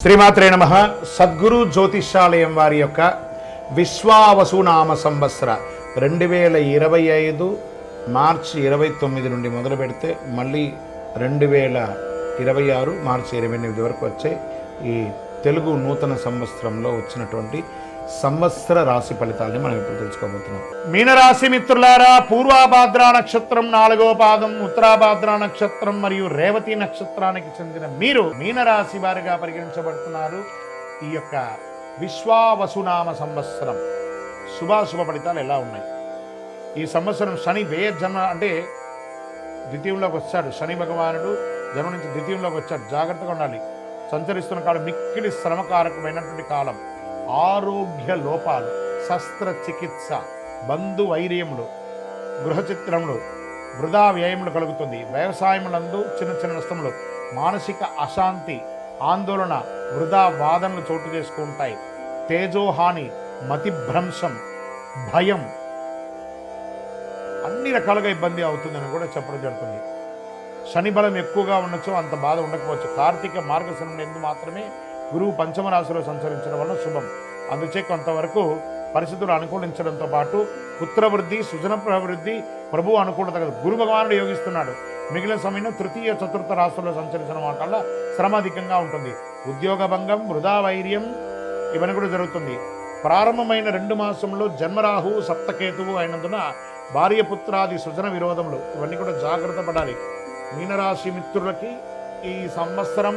శ్రీమాత్రే నమ. సద్గురు జ్యోతిషాలయం వారి యొక్క విశ్వావసునామ సంవత్సర రెండు వేల ఇరవై ఐదు మార్చి ఇరవై తొమ్మిది నుండి మొదలు పెడితే మళ్ళీ రెండు వేల ఇరవై ఆరు మార్చి ఇరవై ఎనిమిది వరకు వచ్చే ఈ తెలుగు నూతన సంవత్సరంలో వచ్చినటువంటి సంవత్సర రాశి ఫలితాలని మనం ఇప్పుడు తెలుసుకోబోతున్నాం. మీనరాశి మిత్రులారా పూర్వాభాద్ర నక్షత్రం నాలుగో పాదం ఉత్తరాభాద్ర నక్షత్రం మరియు రేవతి నక్షత్రానికి చెందిన మీరు మీనరాశి వారిగా పరిగణించబడుతున్నారు. ఈ యొక్క విశ్వావసునామ సంవత్సరం. శుభాశుభ ఫలితాలు ఎలా ఉన్నాయి? ఈ సంవత్సరం శని వ్యయ జన్మ అంటే ద్వితీయంలోకి వచ్చాడు. శని భగవానుడు జన్మ నుంచి ద్వితీయంలోకి వచ్చాడు. జాగ్రత్తగా ఉండాలి. సంచరిస్తున్న కాలం మిక్కిలి శ్రమకారకమైనటువంటి కాలం. ఆరోగ్య లోపాలు శస్త్రచికిత్స బంధువైర్యములు గృహచిత్రములు వృధా వ్యయములు కలుగుతుంది. వ్యవసాయములందు చిన్న చిన్న నష్టములు మానసిక అశాంతి ఆందోళన వృధా వాదనలు చోటు చేసుకుంటాయి. తేజోహాని మతిభ్రంశం భయం అన్ని రకాలుగా ఇబ్బంది అవుతుందని కూడా చెప్పడం జరుగుతుంది. శని బలం ఎక్కువగా ఉండొచ్చు అంత బాధ ఉండకపోవచ్చు. కార్తీక మార్గశనం ఎందు మాత్రమే గురువు పంచమ రాశిలో సంచరించడం వల్ల శుభం. అందుచే కొంతవరకు పరిస్థితులు అనుకూలించడంతో పాటు పుత్రవృద్ధి సుజన ప్రవృద్ధి ప్రభు అనుకూలత కదా గురు భగవానుడు యోగిస్తున్నాడు. మిగిలిన సమయంలో తృతీయ చతుర్థ రాశుల్లో సంచరించడం వల్ల శ్రమ అధికంగా ఉంటుంది. ఉద్యోగ భంగం వృధా వైర్యం ఇవన్నీ కూడా జరుగుతుంది. ప్రారంభమైన రెండు మాసంలో జన్మరాహు సప్తకేతువు అయినందున భార్య పుత్రాది సుజన విరోధములు ఇవన్నీ కూడా జాగ్రత్త పడాలి. మీనరాశి మిత్రులకి ఈ సంవత్సరం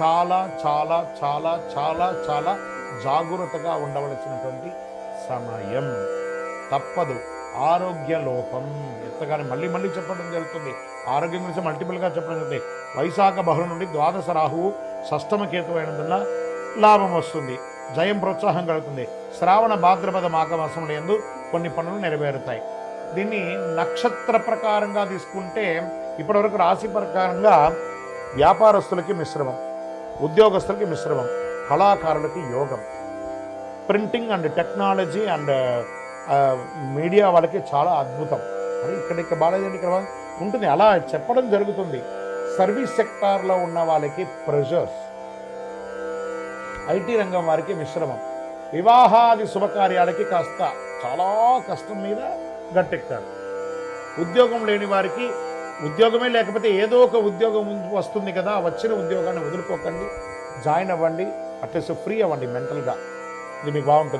చాలా చాలా చాలా చాలా చాలా జాగ్రత్తగా ఉండవలసినటువంటి సమయం. తప్పదు. ఆరోగ్య లోపం. ఎంతగానే మళ్ళీ మళ్ళీ చెప్పడం జరుగుతుంది. ఆరోగ్యం గురించి మల్టిపుల్గా చెప్పడం జరుగుతుంది. వైశాఖ బహుళ నుండి ద్వాదశ రాహువు షష్టమ కేతు అయినందున లాభం వస్తుంది. జయం ప్రోత్సాహం కలుగుతుంది. శ్రావణ భాద్రపద మాఘమాసంలో ఎందు కొన్ని పనులు నెరవేరుతాయి. దీన్ని నక్షత్ర ప్రకారంగా తీసుకుంటే ఇప్పటివరకు రాశి ప్రకారంగా వ్యాపారస్తులకి మిశ్రమం. ఉద్యోగస్తులకి మిశ్రమం కళాకారులకి యోగం. Printing and technology and media వాళ్ళకి చాలా అద్భుతం. అది ఇక్కడ ఇక్కడ బాగాలేదండి ఇక్కడ ఉంటుంది. అలా చెప్పడం జరుగుతుంది. సర్వీస్ సెక్టార్లో ఉన్న వాళ్ళకి ప్రెషర్స్. ఐటీ రంగం వారికి మిశ్రమం. వివాహాది శుభకార్యాలకి కాస్త చాలా కష్టం మీద గట్టెక్కారు. ఉద్యోగం లేని వారికి ఉద్యోగమే లేకపోతే ఏదో ఒక ఉద్యోగం వస్తుంది కదా వచ్చిన ఉద్యోగాన్ని వదులుకోకండి జాయిన్ అవ్వండి అట్లీస్ట్ ఫ్రీ అవ్వండి మెంటల్గా. ఇది మీకు బాగుంటుంది.